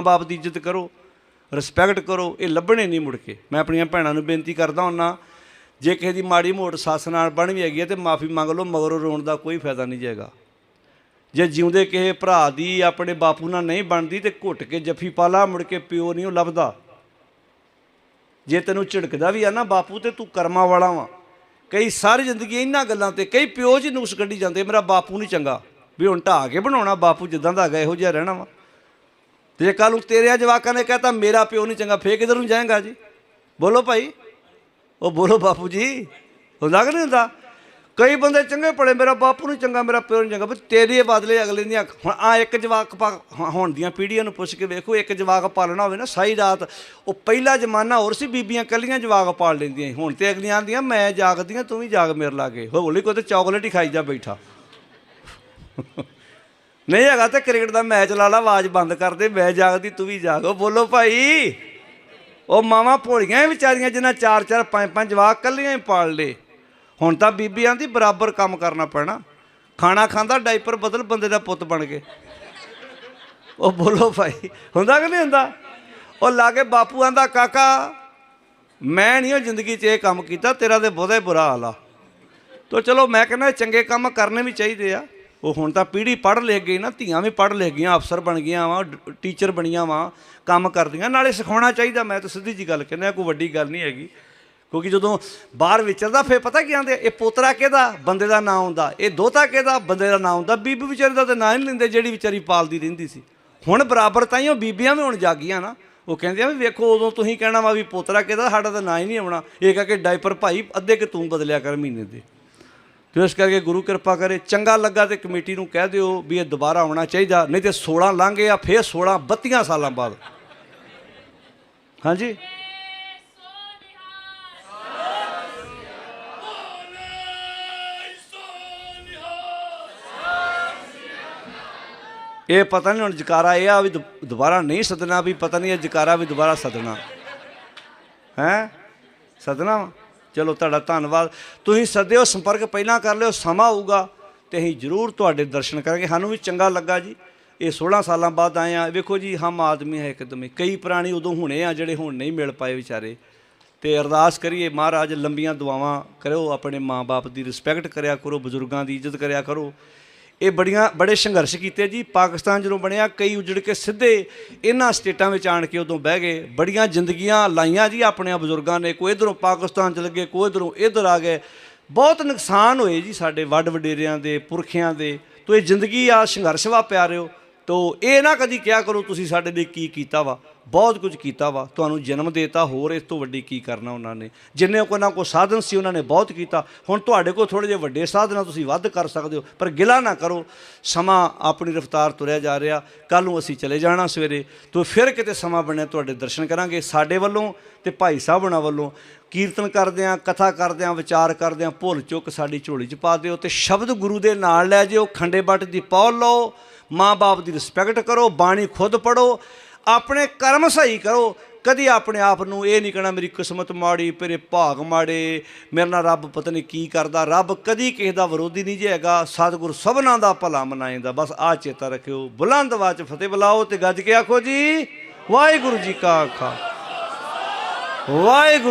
ਬਾਪ ਦੀ ਇੱਜ਼ਤ ਕਰੋ ਰਿਸਪੈਕਟ ਕਰੋ, ਇਹ ਲੱਭਣੇ ਨਹੀਂ ਮੁੜ ਕੇ। ਮੈਂ ਆਪਣੀਆਂ ਭੈਣਾਂ ਨੂੰ ਬੇਨਤੀ ਕਰਦਾ ਹੁੰਨਾ, ਜੇ ਕਿਸੇ ਦੀ ਮਾੜੀ ਮੋਟ ਸੱਸ ਨਾਲ ਬਣ ਵੀ ਹੈਗੀ ਹੈ ਤੇ ਮਾਫੀ ਮੰਗ ਲਓ, ਮਗਰੋਂ ਰੋਣ ਦਾ ਕੋਈ ਫਾਇਦਾ ਨਹੀਂ ਜਾਏਗਾ ਜੇ ਜਿਉਂਦੇ ਕਿਸੇ ਭਰਾ ਦੀ ਆਪਣੇ ਬਾਪੂ ਨਾਲ ਨਹੀਂ ਬਣਦੀ ਤੇ ਘੁੱਟ ਕੇ ਜੱਫੀ ਪਾਲਾ ਮੁੜ ਕੇ ਪਿਓ ਨਹੀਂ ਉਹ ਲੱਭਦਾ। ਜੇ ਤੈਨੂੰ ਝਿੜਕਦਾ ਵੀ ਆ ਨਾ ਬਾਪੂ ਤੇ ਤੂੰ ਕਰਮਾਂ ਵਾਲਾ ਵਾਂ। ਕਈ ਸਾਰੀ ਜ਼ਿੰਦਗੀ ਇਹਨਾਂ ਗੱਲਾਂ ਤੇ, ਕਈ ਪਿਓ ਜੀ ਨੁਕਸ ਕੱਢੀ ਜਾਂਦੇ, ਮੇਰਾ ਬਾਪੂ ਨਹੀਂ ਚੰਗਾ। ਵੀ ਹੁਣ ਢਾਹ ਕੇ ਬਣਾਉਣਾ, ਬਾਪੂ ਜਿੱਦਾਂ ਦਾ ਹੈਗਾ ਇਹੋ ਜਿਹਾ ਰਹਿਣਾ ਵਾ। ਤੇ ਜੇ ਕੱਲ ਨੂੰ ਤੇਰੇ ਜਵਾਕਾਂ ਨੇ ਕਹਤਾ, ਮੇਰਾ ਪਿਓ ਨਹੀਂ ਚੰਗਾ, ਫੇਰ ਕਿਧਰ ਨੂੰ ਜਾਏਗਾ ਜੀ? ਬੋਲੋ ਭਾਈ। ਉਹ ਬੋਲੋ ਬਾਪੂ ਜੀ। ਹੁੰਦਾ ਕਿ ਨਹੀਂ ਹੁੰਦਾ। ਕਈ ਬੰਦੇ ਚੰਗੇ ਪੜੇ ਮੇਰਾ ਬਾਪੂ ਨਹੀਂ ਚੰਗਾ, ਮੇਰਾ ਪਿਓ ਨਹੀਂ ਚੰਗਾ ਪਰ ਤੇਰੇ ਬਦਲੇ ਅਗਲੇ ਦੀਆਂ ਹੁਣ ਆ ਇੱਕ ਜਵਾਕ ਹੋਣ ਦੀਆਂ ਪੀੜ੍ਹੀਆਂ ਨੂੰ ਪੁੱਛ ਕੇ ਵੇਖੋ, ਇੱਕ ਜਵਾਕ ਪਾਲਣਾ ਹੋਵੇ ਨਾ, ਸਾਰੀ ਰਾਤ ਉਹ ਪਹਿਲਾ ਜ਼ਮਾਨਾ ਹੋਰ ਸੀ, ਬੀਬੀਆਂ ਕੱਲੀਆਂ ਜਵਾਕ ਪਾਲ ਲੈਂਦੀਆਂ ਹੁਣ ਤੇ ਅਗਲੀਆਂ ਆਂਦੀਆਂ, ਮੈਂ ਜਾਗਦੀਆਂ, ਤੂੰ ਵੀ ਜਾਗ ਮੇਰੇ ਲਾਗੇ। ਹੌਲੀ ਕੋਈ ਤੇ ਚਾਕਲੇਟ ਹੀ ਖਾਈ ਜਾ ਬੈਠਾ। ਨਹੀਂ ਹੈਗਾ ਤੇ ਕ੍ਰਿਕਟ ਦਾ ਮੈਚ ਲਾ ਲਾ, ਆਵਾਜ਼ ਬੰਦ ਕਰ ਦੇ, ਮੈਂ ਜਾਗਦੀ, ਤੂੰ ਵੀ ਜਾਗੋ। ਬੋਲੋ ਭਾਈ। ਉਹ ਮਾਵਾਂ ਭੋਲੀਆਂ ਹੀ ਵਿਚਾਰੀਆਂ ਜਿਨ੍ਹਾਂ ਚਾਰ ਚਾਰ, ਪੰਜ ਪੰਜ ਜਵਾਕ ਕੱਲੀਆਂ ਹੀ ਪਾਲ ਲੇ ਹੁਣ ਤਾਂ ਬੀਬੀਆਂ ਦੀ ਬਰਾਬਰ ਕੰਮ ਕਰਨਾ ਪੈਣਾ। ਖਾਣਾ ਖਾਂਦਾ ਡਾਈਪਰ ਬਦਲ, ਬੰਦੇ ਦਾ ਪੁੱਤ ਬਣ ਕੇ। ਉਹ ਬੋਲੋ ਭਾਈ। ਹੁੰਦਾ ਕਿ ਨਹੀਂ ਹੁੰਦਾ? ਉਹ ਲਾਗੇ ਬਾਪੂ ਆਂਦਾ, ਕਾਕਾ, ਮੈਂ ਨਹੀਂ ਉਹ ਜ਼ਿੰਦਗੀ 'ਚ ਇਹ ਕੰਮ ਕੀਤਾ, ਤੇਰਾ ਤੇ ਬਹੁਤਾ ਹੀ ਬੁਰਾ ਹਾਲ ਆ। ਤੋ ਚਲੋ ਮੈਂ ਕਹਿੰਦਾ ਚੰਗੇ ਕੰਮ ਕਰਨੇ ਵੀ ਚਾਹੀਦੇ ਆ। ਉਹ ਹੁਣ ਤਾਂ ਪੀੜ੍ਹੀ ਪੜ੍ਹ ਲਿਖ ਗਈ ਨਾ, ਧੀਆਂ ਵੀ ਪੜ੍ਹ ਲਿਖ ਗਈਆਂ, ਅਫਸਰ ਬਣ ਗਈਆਂ ਵਾ ਟੀਚਰ ਬਣੀਆਂ ਵਾ, ਕੰਮ ਕਰਦੀਆਂ, ਨਾਲੇ ਸਿਖਾਉਣਾ ਚਾਹੀਦਾ, ਮੈਂ ਤਾਂ ਸਿੱਧੀ ਜੀ ਗੱਲ ਕਹਿੰਦਾ ਕੋਈ ਵੱਡੀ ਗੱਲ ਨਹੀਂ ਹੈਗੀ। ਕਿਉਂਕਿ ਜਦੋਂ ਬਾਹਰ ਵਿਚਰਦਾ, ਫੇਰ ਪਤਾ ਕੀ ਆਂਦੇ ਇਹ ਪੋਤਰਾ ਕਿਹਦਾ, ਬੰਦੇ ਦਾ ਨਾਂ ਹੁੰਦਾ, ਇਹ ਦੋਤਾ ਕਿਹਦਾ, ਬੰਦੇ ਦਾ ਨਾਂ ਹੁੰਦਾ, ਬੀਬੀ ਵਿਚਾਰੀ ਦਾ ਤਾਂ ਨਾਂ ਹੀ ਨਹੀਂ ਲੈਂਦੇ, ਜਿਹੜੀ ਵਿਚਾਰੀ ਪਾਲਦੀ ਰਹਿੰਦੀ ਸੀ। ਹੁਣ ਬਰਾਬਰ ਤਾਂ ਹੀ ਉਹ ਬੀਬੀਆਂ ਵੀ ਹੁਣ ਜਾਗੀਆਂ ਨਾ। ਉਹ ਕਹਿੰਦੇ ਆ ਵੀ ਵੇਖੋ, ਉਦੋਂ ਤੁਸੀਂ ਕਹਿਣਾ ਵਾ ਵੀ ਪੋਤਰਾ ਕਿਹਦਾ, ਸਾਡਾ ਤਾਂ ਨਾਂ ਹੀ ਨਹੀਂ ਆਉਣਾ। ਇਹ ਕਹਿ ਕੇ ਡਾਈਪਰ ਭਾਈ, ਅੱਧੇ ਕਿ ਤੂੰ ਬਦਲਿਆ ਕਰ ਮਹੀਨੇ ਦੇ। ਤੇ ਇਸ ਕਰਕੇ ਗੁਰੂ ਕਿਰਪਾ ਕਰੇ, ਚੰਗਾ ਲੱਗਾ ਤੇ ਕਮੇਟੀ ਨੂੰ ਕਹਿ ਦਿਓ ਵੀ ਇਹ ਦੁਬਾਰਾ ਆਉਣਾ ਚਾਹੀਦਾ, ਨਹੀਂ ਤੇ 16 ਲੰਘ ਆ ਫੇਰ 16 32 ਸਾਲਾਂ ਬਾਅਦ। ਹਾਂਜੀ? ਇਹ ਪਤਾ ਨਹੀਂ ਹੁਣ ਜਕਾਰਾ ਇਹ ਆ ਵੀ ਦੁਬਾਰਾ ਨਹੀਂ ਸਦਨਾ ਵੀ ਪਤਾ ਨਹੀਂ ਇਹ ਜਕਾਰਾ ਵੀ ਦੁਬਾਰਾ ਸਦਨਾ ਹੈ? ਸਦਨਾ ਵਾ? ਚਲੋ ਤੁਹਾਡਾ ਧੰਨਵਾਦ। ਤੁਸੀਂ ਸੱਦਿਓ, ਸੰਪਰਕ ਪਹਿਲਾਂ ਕਰ ਲਿਓ, ਸਮਾਂ ਆਊਗਾ ਤੇ ਅਸੀਂ ਜ਼ਰੂਰ ਤੁਹਾਡੇ ਦਰਸ਼ਨ ਕਰਾਂਗੇ। ਸਾਨੂੰ ਵੀ ਚੰਗਾ ਲੱਗਾ ਜੀ। ਇਹ 16 ਸਾਲਾਂ ਬਾਅਦ ਆਏ ਆ ਵੇਖੋ ਜੀ, ਹਮ ਆਦਮੀ ਹੈ ਇੱਕਦਮ। ਹੀ। ਕਈ ਪ੍ਰਾਣੀ ਉਦੋਂ ਹੁਣੇ ਆ ਜਿਹੜੇ ਹੁਣ ਨਹੀਂ ਮਿਲ ਪਾਏ ਵਿਚਾਰੇ। ਤੇ ਅਰਦਾਸ ਕਰੀਏ, ਮਹਾਰਾਜ ਲੰਬੀਆਂ ਦੁਆਵਾਂ ਕਰਿਓ, ਆਪਣੇ ਮਾਂ-ਬਾਪ ਦੀ ਰਿਸਪੈਕਟ ਕਰਿਆ ਕਰੋ, ਬਜ਼ੁਰਗਾਂ ਦੀ ਇੱਜ਼ਤ ਕਰਿਆ ਕਰੋ। ਇਹ ਬੜੀਆਂ, ਬੜੇ ਸੰਘਰਸ਼ ਕੀਤੇ ਜੀ। ਪਾਕਿਸਤਾਨ ਜਦੋਂ ਬਣਿਆ, ਕਈ ਉਜੜ ਕੇ ਸਿੱਧੇ ਇਹਨਾਂ ਸਟੇਟਾਂ ਵਿੱਚ ਆਣ ਕੇ ਉਦੋਂ ਬਹਿ ਗਏ। ਬੜੀਆਂ ਜ਼ਿੰਦਗੀਆਂ ਲਾਈਆਂ ਜੀ ਆਪਣੇ ਬਜ਼ੁਰਗਾਂ ਨੇ। ਕੋਈ ਇਧਰੋਂ ਪਾਕਿਸਤਾਨ ਚਲੇ ਗਏ, ਕੋਈ ਇਧਰੋਂ ਇਧਰ ਆ ਗਏ। ਬਹੁਤ ਨੁਕਸਾਨ ਹੋਏ ਜੀ ਸਾਡੇ ਵੱਡ ਵਡੇਰਿਆਂ ਦੇ, ਪੁਰਖਿਆਂ ਦੇ। ਤੋ ਇਹ ਜ਼ਿੰਦਗੀ ਆ, ਸੰਘਰਸ਼ ਵਾ ਪਿਆ ਪਿਆਰਿਓ। ਤੋ ਇਹ ਨਾ ਕਦੀ ਕਿਹਾ ਕਰੋ, ਤੁਸੀਂ ਸਾਡੇ ਲਈ ਕੀ ਕੀਤਾ ਵਾ? ਬਹੁਤ ਕੁਝ ਕੀਤਾ ਵਾ। ਤੁਹਾਨੂੰ ਜਨਮ ਦੇਤਾ, ਹੋਰ ਇਸ ਤੋਂ ਵੱਡੀ ਕੀ ਕਰਨਾ ਉਹਨਾਂ ਨੇ? ਜਿੰਨੇ ਕੋ ਨਾ ਕੋ ਸਾਧਨ ਸੀ, ਉਹਨਾਂ ਨੇ ਬਹੁਤ ਕੀਤਾ। ਹੁਣ ਤੁਹਾਡੇ ਕੋਲ ਥੋੜੇ ਜਿਹੇ ਵੱਡੇ ਸਾਧਨਾਂ ਤੁਸੀਂ ਵੱਧ ਕਰ ਸਕਦੇ ਹੋ, ਪਰ ਗਿਲਾ ਨਾ ਕਰੋ। ਸਮਾਂ ਆਪਣੀ ਰਫਤਾਰ ਤੁਰਿਆ ਜਾ ਰਿਹਾ। ਕੱਲ ਨੂੰ ਅਸੀਂ ਚਲੇ ਜਾਣਾ ਸਵੇਰੇ। ਤੋਂ ਫਿਰ ਕਿਤੇ ਸਮਾਂ ਬਣਿਆ, ਤੁਹਾਡੇ ਦਰਸ਼ਨ ਕਰਾਂਗੇ ਸਾਡੇ ਵੱਲੋਂ ਤੇ ਭਾਈ ਸਾਹਿਬ ਉਹਨਾਂ ਵੱਲੋਂ। ਕੀਰਤਨ ਕਰਦਿਆਂ ਕਥਾ ਕਰਦਿਆਂ ਵਿਚਾਰ ਕਰਦਿਆਂ ਭੁੱਲ ਚੁੱਕ ਸਾਡੀ ਝੋਲੀ 'ਚ ਪਾ ਦਿਓ ਤੇ ਸ਼ਬਦ ਗੁਰੂ ਦੇ ਨਾਲ ਲੈ ਜਿਓ। ਖੰਡੇ ਬੱਟ ਦੀ ਪੌਲ ਲਓ। ਮਾਂ-ਬਾਪ ਦੀ ਰਿਸਪੈਕਟ ਕਰੋ, ਬਾਣੀ ਖੁਦ ਪੜੋ ਆਪਣੇ ਕਰਮ ਸਹੀ ਕਰੋ। ਕਦੀ ਆਪਣੇ ਆਪ ਨੂੰ ਇਹ ਨਹੀਂ ਕਹਿਣਾ, ਮੇਰੀ ਕਿਸਮਤ ਮਾੜੀ, ਮੇਰੇ ਭਾਗ ਮਾੜੇ, ਮੇਰੇ ਨਾਲ ਰੱਬ ਪਤਾ ਨਹੀਂ ਕੀ ਕਰਦਾ। ਰੱਬ ਕਦੀ ਕਿਸੇ ਦਾ ਵਿਰੋਧੀ ਨਹੀਂ ਜਾਏਗਾ ਸਤਿਗੁਰ ਸਭਨਾਂ ਦਾ ਭਲਾ ਮਨਾਏਗਾ ਬਸ ਆ ਚੇਤਾ ਰੱਖਿਓ। ਬੁਲੰਦ ਆਵਾਜ਼ 'ਚ ਫਤਿਹ ਬੁਲਾਓ ਤੇ ਗੱਜ ਕੇ ਆਖੋ ਜੀ, ਵਾਹਿਗੁਰੂ ਜੀ ਕਾ ਖਾਲਸਾ। ਵਾਹਿਗੁਰੂ